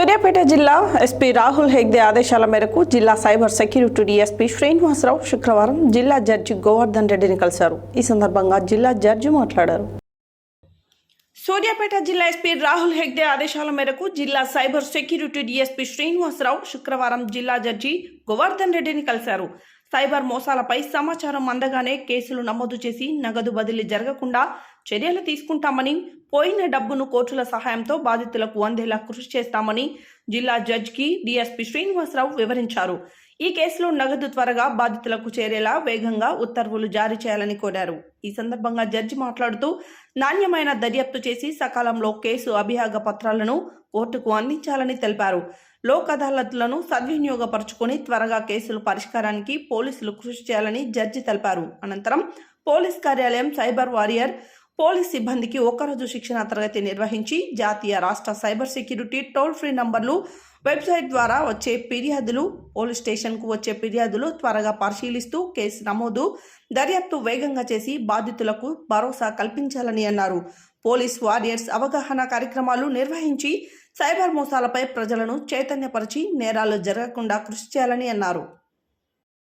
సూర్యాపేట జిల్లా ఎస్పీ రాహుల్ హెగ్దే ఆదేశాల మేరకు జిల్లా సైబర్ సెక్యూరిటీ డిఎస్పీ శ్రీనివాసరావు శుక్రవారం జిల్లా జడ్జి గోవర్ధన్ రెడ్డిని కలిశారు. ఈ సందర్భంగా జిల్లా జడ్జి మాట్లాడారు. సూర్యాపేట జిల్లా ఎస్పీ రాహుల్ హెగ్దే ఆదేశాల మేరకు జిల్లా సైబర్ సెక్యూరిటీ డిఎస్పీ శ్రీనివాసరావు శుక్రవారం జిల్లా జడ్జి గోవర్ధన్ రెడ్డిని కలిశారు. సైబర్ మోసాలపై సమాచారం అందగానే కేసులు నమోదు చేసి నగదు బదిలీ జరగకుండా చర్యలు తీసుకుంటామని పోయిన డబ్బును కోర్టుల సహాయంతో బాధితులకు అందేలా కృషి చేస్తామని జిల్లా జడ్జికి డీఎస్పీ శ్రీనివాసరావు వివరించారు. ఈ కేసులో నగదు త్వరగా బాధితులకు చేరేలా వేగంగా ఉత్తర్వులు జారీ చేయాలని కోరారు. ఈ సందర్భంగా జడ్జి మాట్లాడుతూ నాణ్యమైన దర్యాప్తు చేసి సకాలంలో కేసు అభియోగ పత్రాలను కోర్టుకు అందించాలని తెలిపారు. లోక్ అదాలత్లను సద్వినియోగపరుచుకొని త్వరగా కేసుల పరిష్కారానికి పోలీసులు కృషి చేయాలని జడ్జి తెలిపారు. అనంతరం పోలీస్ కార్యాలయం సైబర్ వారియర్ పోలీస్ సిబ్బందికి ఒకరోజు శిక్షణ తరగతి నిర్వహించి జాతీయ రాష్ట్ర సైబర్ సెక్యూరిటీ టోల్ ఫ్రీ నంబర్లు వెబ్సైట్ ద్వారా వచ్చే ఫిర్యాదులు పోలీస్ స్టేషన్కు వచ్చే ఫిర్యాదులు త్వరగా పరిశీలిస్తూ కేసు నమోదు దర్యాప్తు వేగంగా చేసి బాధితులకు భరోసా కల్పించాలని అన్నారు. పోలీస్ వారియర్స్ అవగాహన కార్యక్రమాలు నిర్వహించి సైబర్ మోసాలపై ప్రజలను చైతన్యపరిచి నేరాలు జరగకుండా కృషి చేయాలని అన్నారు.